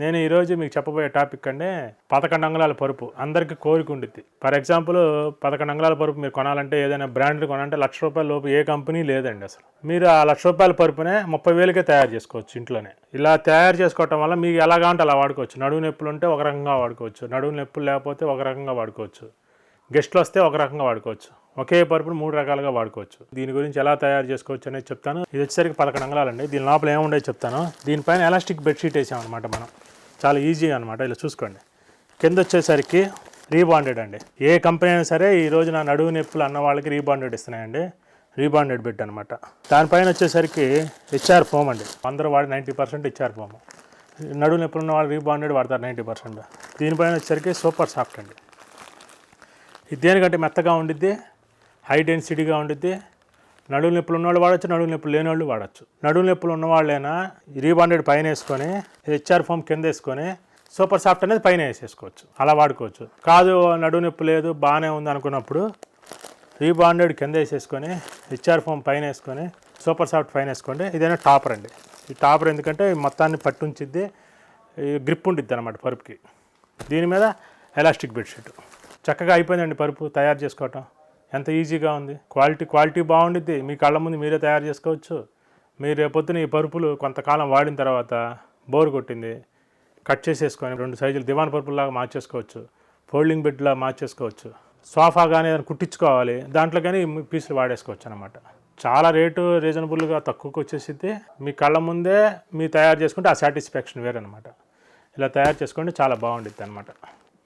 నేను ఈరోజు మీకు చెప్పబోయే టాపిక్ అంటే పదకొండు అంగుళాల పరుపు అందరికీ కోరిక ఉండిద్ది. ఫర్ ఎగ్జాంపుల్ పదకొండు అంగుళాల పరుపు మీరు కొనాలంటే ఏదైనా బ్రాండ్ కొనాలంటే లక్ష రూపాయల లోపు ఏ కంపెనీ లేదండి అసలు. మీరు ఆ లక్ష రూపాయల పరుపునే ముప్పై వేలకే తయారు చేసుకోవచ్చు ఇంట్లోనే. ఇలా తయారు చేసుకోవటం వల్ల మీకు ఎలా కావాలంటే అలా వాడుకోవచ్చు. నడువు నొప్పులు ఉంటే ఒక రకంగా వాడుకోవచ్చు. నడువు నొప్పులు లేకపోతే ఒక రకంగా వాడుకోవచ్చు. గెస్ట్లు వస్తే ఒక రకంగా వాడుకోవచ్చు. ఒకే పరుపును మూడు రకాలుగా వాడుకోవచ్చు. దీని గురించి ఎలా తయారు చేసుకోవచ్చు అనేది చెప్తాను. ఇది వచ్చేసరికి పదకొండు అంగళాలండి. దీని లోపల ఏముండే చెప్తాను. దీనిపైన ఎలాస్టిక్ బెడ్షీట్ వేసామన్నమాట మనం. చాలా ఈజీ అనమాట ఇలా చూసుకోండి. కింద వచ్చేసరికి రీబాండెడ్ అండి. ఏ కంపెనీ అయినా సరే ఈరోజు నా నడువు నొప్పులు అన్న వాళ్ళకి రీబాండెడ్ ఇస్తున్నాయండి. రీబాండెడ్ బెడ్ అనమాట దానిపైన వచ్చేసరికి హెచ్ఆర్ ఫోమ్ అండి. అందరూ వాడి నైంటీ పర్సెంట్ హెచ్ఆర్ ఫోమ్ నడువు నొప్పులు ఉన్న వాళ్ళు రీబాండెడ్ వాడతారు నైంటీ పర్సెంట్ దీనిపైన వచ్చేసరికి సూపర్ సాఫ్ట్ అండి. ఇది దేనికంటే మెత్తగా ఉండిద్ది? హై డెన్సిటీగా ఉండిద్ది. నడువు నొప్పులు ఉన్నవాళ్ళు వాడచ్చు నడువు నొప్పులు లేని వాళ్ళు వాడచ్చు. నడువు నొప్పులు ఉన్నవాళ్ళైనా రీబాండెడ్ పైన వేసుకొని హెచ్ఆర్ ఫోమ్ కింద వేసుకొని సూపర్ సాఫ్ట్ అనేది పైన వేసేసుకోవచ్చు. అలా వాడుకోవచ్చు. కాదు నడువు నొప్పి లేదు బాగానే ఉంది అనుకున్నప్పుడు రీబాండెడ్ కింద వేసేసుకొని హెచ్ఆర్ ఫోమ్ పైన వేసుకొని సూపర్ సాఫ్ట్ పైన వేసుకోండి. ఇదైనా టాపర్ అండి. ఈ టాపర్ ఎందుకంటే మొత్తాన్ని పట్టుంచిద్ది ఈ గ్రిప్ ఉండిద్ది అనమాట పరుపుకి. దీని మీద ఎలాస్టిక్ బెడ్షీట్. చక్కగా అయిపోయిందండి పరుపు తయారు చేసుకోవటం. ఎంత ఈజీగా ఉంది? క్వాలిటీ క్వాలిటీ బాగుండిద్ది. మీ కళ్ళ ముందు మీరే తయారు చేసుకోవచ్చు. మీరు రేపొద్దున ఈ పరుపులు కొంతకాలం వాడిన తర్వాత బోర్ కొట్టింది. కట్ చేసేసుకొని రెండు సైజులు దివాన్ పరుపులాగా మార్చేసుకోవచ్చు. ఫోల్డింగ్ బెడ్లా మార్చేసుకోవచ్చు. సోఫా కానీ ఏదైనా కుట్టించుకోవాలి. దాంట్లో కానీ పీసులు వాడేసుకోవచ్చు అనమాట చాలా రేటు రీజనబుల్గా తక్కువకి వచ్చేసింది మీ కళ్ళ ముందే మీరు తయారు చేసుకుంటే ఆ సాటిస్ఫాక్షన్ వేరనమాట. ఇలా తయారు చేసుకుంటే చాలా బాగుండిద్ది అనమాట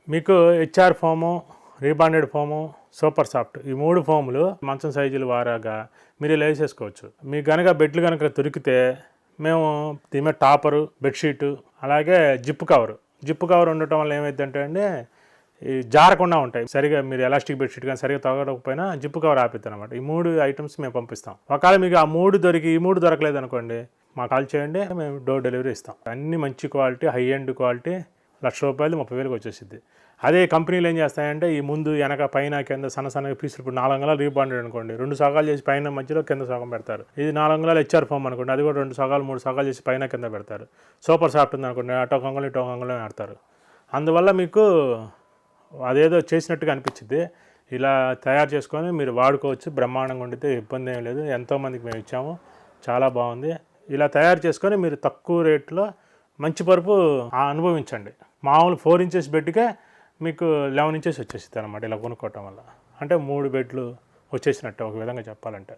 మీకు HR foam rebonded foam super soft. ఈ మూడు ఫోములు మంచం సైజులు వారాగా మీరు ఇలా వేసేసుకోవచ్చు మీకు కనుక బెడ్లు కనుక దొరికితే మేము దీని మీద టాపరు బెడ్షీటు అలాగే జిప్ కవరు. జిప్ కవర్ ఉండటం వల్ల ఏమైందంటే అండి ఈ జారకుండా ఉంటాయి. సరిగా మీరు ఎలాస్టిక్ బెడ్షీట్ కానీ సరిగా తగ్గకపోయినా జిప్ కవర్ ఆపిద్దాం అనమాట ఈ మూడు ఐటమ్స్ మేము పంపిస్తాం. ఒకవేళ మీకు ఆ మూడు దొరికి ఈ మూడు దొరకలేదు అనుకోండి మా కాల్ చేయండి మేము డోర్ డెలివరీ ఇస్తాం. అన్ని మంచి quality high end quality lakh రూపాయలు ముప్పై వేలకు వచ్చేసింది అదే కంపెనీలు ఏం చేస్తాయంటే ఈ ముందు వెనక పైన కింద సన్న సన్నగా పీసులు ఇప్పుడు నాలుగు అంగళాలు రీబాండెడ్ అనుకోండి. రెండు సగాలు చేసి పైన మధ్యలో కింద సగం పెడతారు. ఇది నాలుగు అంగళాలు హెచ్ఆర్ ఫామ్ అనుకోండి. అది కూడా రెండు సగాలు మూడు సగాలు చేసి పైన కింద పెడతారు. సూపర్ సాఫ్ట్ ఉంది అనుకోండి. అటో అంగళం ఇటో అంగళం ఆడతారు. అందువల్ల మీకు అదేదో చేసినట్టుగా అనిపించింది ఇలా తయారు చేసుకొని మీరు వాడుకోవచ్చు. బ్రహ్మాండంగా ఉండితే ఇబ్బంది ఏం లేదు. ఎంతోమందికి మేము ఇచ్చాము. చాలా బాగుంది. ఇలా తయారు చేసుకొని మీరు తక్కువ రేట్లో మంచి పరుపు అనుభవించండి. మామూలు ఫోర్ ఇంచెస్ బెడ్కే మీకు లెవెన్ ఇంచెస్ వచ్చేసింది అనమాట ఇలా కొనుక్కోవటం వల్ల. అంటే మూడు బెడ్లు వచ్చేసినట్టు ఒక విధంగా చెప్పాలంటే.